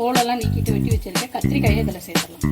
தோலெல்லாம் நீக்கிட்டு வெட்டி வச்சிருக்கேன். கத்திரிக்காயை இதில் சேர்த்துடலாம்.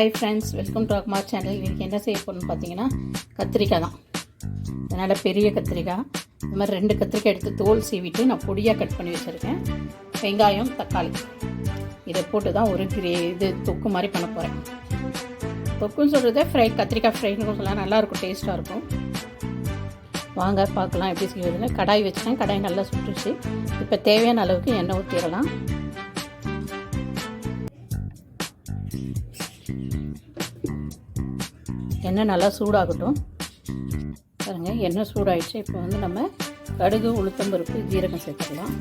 Hi friends welcome to Agmark channel இன்றைக்கி என்ன செய்ய போகணும்னு பார்த்தீங்கன்னா கத்திரிக்காய் தான். அதனால் பெரிய கத்திரிக்காய். இந்த மாதிரி ரெண்டு கத்திரிக்காய் எடுத்து தோல் சீவிட்டு நான் பொடியாக கட் பண்ணி வச்சுருக்கேன். வெங்காயம் தக்காளி. இதை போட்டு தான் ஒரு கிரே இது தொக்கு மாதிரி பண்ண போகிறேன் தொக்குன்னு சொல்கிறத ஃப்ரை கத்திரிக்காய் ஃப்ரைன்னு சொல்லலாம். நல்லாயிருக்கும் டேஸ்ட்டாக இருக்கும். வாங்க பார்க்கலாம் எப்படி செய்வதுன்னு கடாய் வச்சுட்டேன். கடாய் நல்லா சுட்டுச்சு இப்போ தேவையான அளவுக்கு எண்ணெய் ஊற்றிடலாம் எண்ணெய் நல்லா சூடாகட்டும். பாருங்கள் எண்ணெய் சூடாகிடுச்சு இப்போ வந்து நம்ம கடுகு உளுத்தம்பருப்பு ஜீரகம் சேர்த்துக்கலாம்.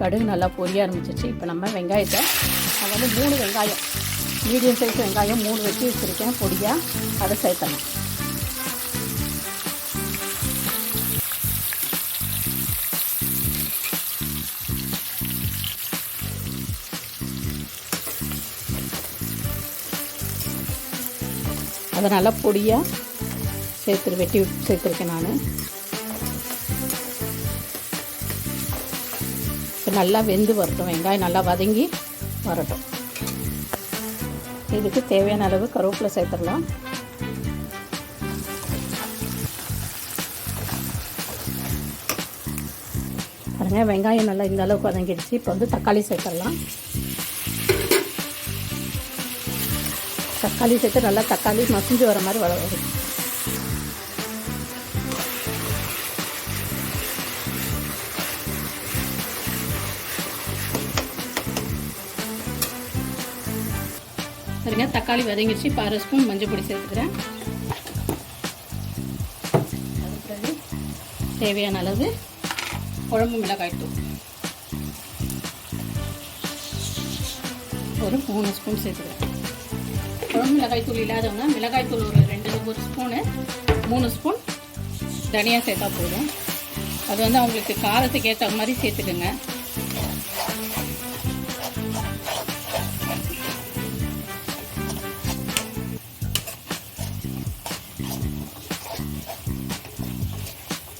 கடுகு நல்லா பொரிய ஆரம்பிச்சிச்சு இப்போ நம்ம வெங்காயத்தை நான் வந்து மூணு வெங்காயம் மீடியம் சைஸ் வெங்காயம் மூணு வச்சு வச்சுருக்கேன் பொடியாக அதை சேர்த்தணும் அதை நல்லா பொடியாக சேர்த்து வெட்டி சேர்த்துருக்கேன் நான். இப்போ நல்லா வெந்து வரட்டும். வெங்காயம் நல்லா வதங்கி வரட்டும். இதுக்கு தேவையான அளவு கருவேப்பிலை சேர்த்துடலாம். பாருங்க வெங்காயம் நல்லா இந்த அளவுக்கு வதங்கிடுச்சு. இப்போ வந்து தக்காளி சேர்த்துடலாம். தக்காளி சேர்த்து நல்லா தக்காளி மசிஞ்சு வர மாதிரி வளரும். வரும் சரிங்க தக்காளி வதங்கிடுச்சு இப்போ அரை ஸ்பூன் மஞ்சள் பொடி சேர்த்துக்கிறேன். தேவையான அளவு குழம்பு மிளகாய் தூள். ஒரு மூணு ஸ்பூன் சேர்த்துக்கிறேன். குழம்பு மிளகாய் தூள் இல்லாதவங்க மிளகாய் தூள் ஒரு ரெண்டு ஒரு ஸ்பூனு மூணு ஸ்பூன் தனியாக சேர்த்தா போதும். அது வந்து அவங்களுக்கு காரத்துக்கு ஏற்ற மாதிரி சேர்த்துக்குங்க.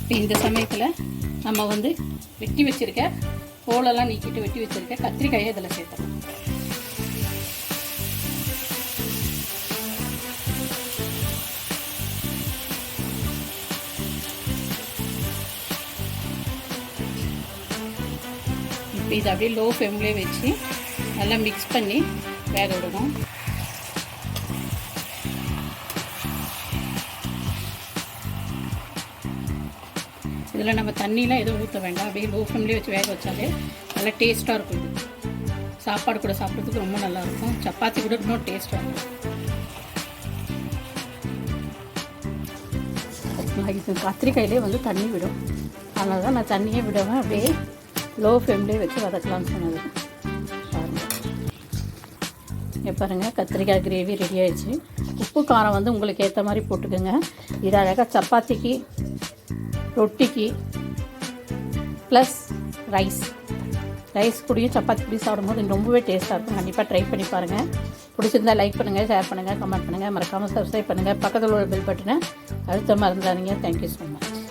இப்போ இந்த சமயத்தில் நம்ம வந்து வெட்டி வச்சுருக்க தோலெல்லாம் நீக்கிட்டு வெட்டி வச்சுருக்க கத்திரிக்காயை இதில் சேர்த்துக்கணும் இது அப்படியே லோ ஃப்ளேம்லேயே வச்சு நல்லா மிக்ஸ் பண்ணி வேக விடணும். இதில் நம்ம தண்ணிலாம் எதுவும் ஊற்ற வேண்டாம். அப்படியே லோ ஃப்ளேம்லேயே வச்சு வேக வச்சாலே நல்லா டேஸ்ட்டாக இருக்கும் இது. சாப்பாடு கூட சாப்பிட்றதுக்கு ரொம்ப நல்லாயிருக்கும் சப்பாத்தி கூட இன்னும் டேஸ்ட்டாக இருக்கும். கத்திரிக்காயிலே வந்து தண்ணி விடும். அதனால தான் நான் தண்ணியே விடுவேன் அப்படியே லோ ஃப்ளேம்லேயே வச்சு வதக்கலாம்னு சொன்னது. பாருங்கள் இங்கே பாருங்கள் கத்திரிக்காய் கிரேவி ரெடி ஆயிடுச்சு. உப்பு காரம் வந்து உங்களுக்கு ஏற்ற மாதிரி போட்டுக்கோங்க. இது அழகாக சப்பாத்திக்கு ரொட்டிக்கு ப்ளஸ் ரைஸ் ரைஸ் கூடயும் சப்பாத்தி கூடயும் சாப்பிடும்போது ரொம்பவே டேஸ்ட்டாக இருக்கும். கண்டிப்பாக ட்ரை பண்ணி பாருங்கள் பிடிச்சிருந்தா லைக் பண்ணுங்கள் ஷேர் பண்ணுங்கள் கமெண்ட் பண்ணுங்கள் மறக்காமல் சப்ஸ்கிரைப் பண்ணுங்கள் பக்கத்தில் உள்ள பில் பட்டனை அழுத்தமாக இருந்தாருங்க தேங்க்யூ ஸோ மச்